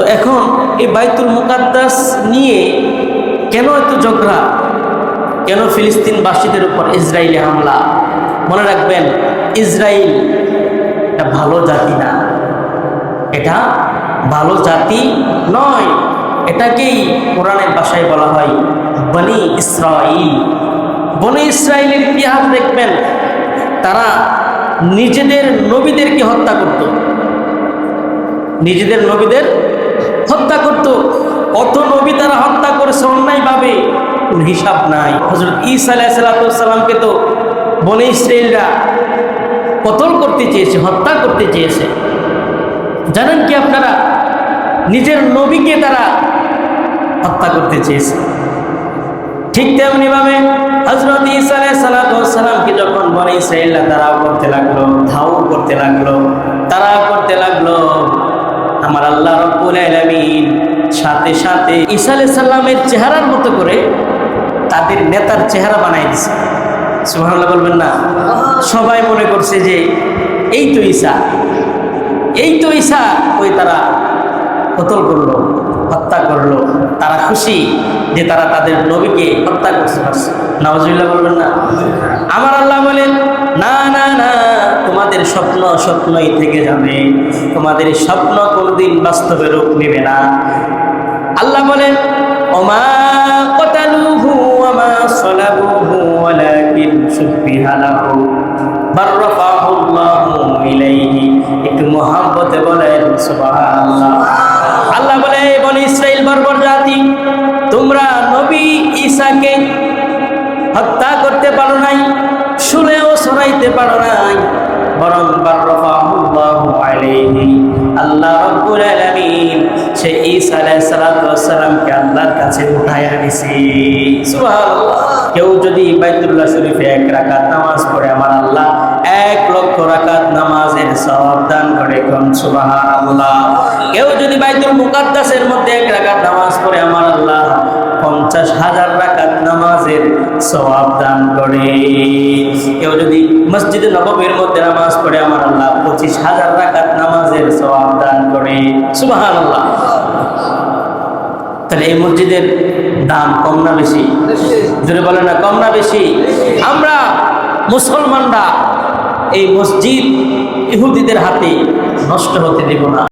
তো এখন এই বাইতুল মুকাদ্দাস নিয়ে কেন এত ঝগড়া? কেন ফিলিস্তিনবাসীদের উপর ইসরায়েলি হামলা? মনে রাখবেন ইসরায়েল এটা ভালো জাতি না। এটা ভালো জাতি নয়। এটাকেই কোরআনের ভাষায় বলা হয় বনি ইসরাইল। বনি ইসরায়েলের ইতিহাস দেখবেন, তারা নিজেদের নবীদেরকে হত্যা করত। নিজেদের নবীদের হত্যা করত। কত নবী তারা হত্যা করেছে অন্যায়ভাবে কোনো হিসাব নাই। হজরত ইসা আলাইসাল্লামকে তো বনে ইসরায়েলরা কতল করতে চেয়েছে, হত্যা করতে চেয়েছে। জানেন কি আপনারা? নিজের নবীকে তারা হত্যা করতে চেয়েছে। ঠিক তেমনিভাবে হজরত ইসা সালামকে যখন বনে ইসরায়েলরা তারাও করতে লাগল ধাও করতে লাগল, তারা আল্লাহ রব্বুল আলামিন সাথে সাথে ঈসা আলাইহিস সালামের চেহারার মতো করে তাদের নেতার চেহারা বানাই দিছে। সুবহানাল্লাহ বলবেন না। সবাই মনে করছে যে এই তো ঈসা। এই তো ঈসা ওই তারা কতল করল, হত্যা করল, তারা খুশি যে তারা তাদের নবীকে হত্যা করতে পারছে। নওয়াজুল্লাহ বলবেন না। স্বপ্ন স্বপ্নই থেকে যাবে। তোমাদের স্বপ্ন কোনোদিন বাস্তবে রূপ নেবে না। আল্লাহ বলেন, ওমা কতালুহু ওমা সলাবুহু ওয়ালাকিন শুব্বিহা লাহু বার রাফাহুল্লাহু ইলাইহি। একটু মহাব্বতে বলেন, সুবহানাল্লাহ। আল্লাহ বলে বলে ইসরাইল বর্বর জাতি, তোমরা নবী ঈসাকে হত্যা করতে পারো নাই, শুনেও শোনাইতে পারো নাই, বরং রাব্বুল আলামিন সে ঈসা আলাইহিস সালামকে আল্লাহর কাছে উঠায় আনিছি। সুবহানাল্লাহ। কেউ যদি বাইতুল্লাহ শরীফে এক রাকাত নামাজ পড়ে, আমার আল্লাহ এক লক্ষ রাকাত নামাজের সওয়াব দান করে কোন? সুবহানাল্লাহ। কেউ যদি বাইতুল মুকাদ্দাসের মধ্যে এক রাকাত নামাজ পড়ে, আমার আল্লাহ পঞ্চাশ হাজার রাকাত নামাজের সওয়াব দান করে। কেউ যদি মসজিদে নববীর মধ্যে নামাজ পড়ে, আমার আল্লাহ পঁচিশ হাজার রাকাত নামাজের সওয়াব দান করে। সুবাহান আল্লাহ তাহলে এই মসজিদের দাম কম না বেশি? জোরে বলে না, কম না বেশি? আমরা মুসলমানরা এই মসজিদ ইহুদিদের হাতে নষ্ট হতে দেব না।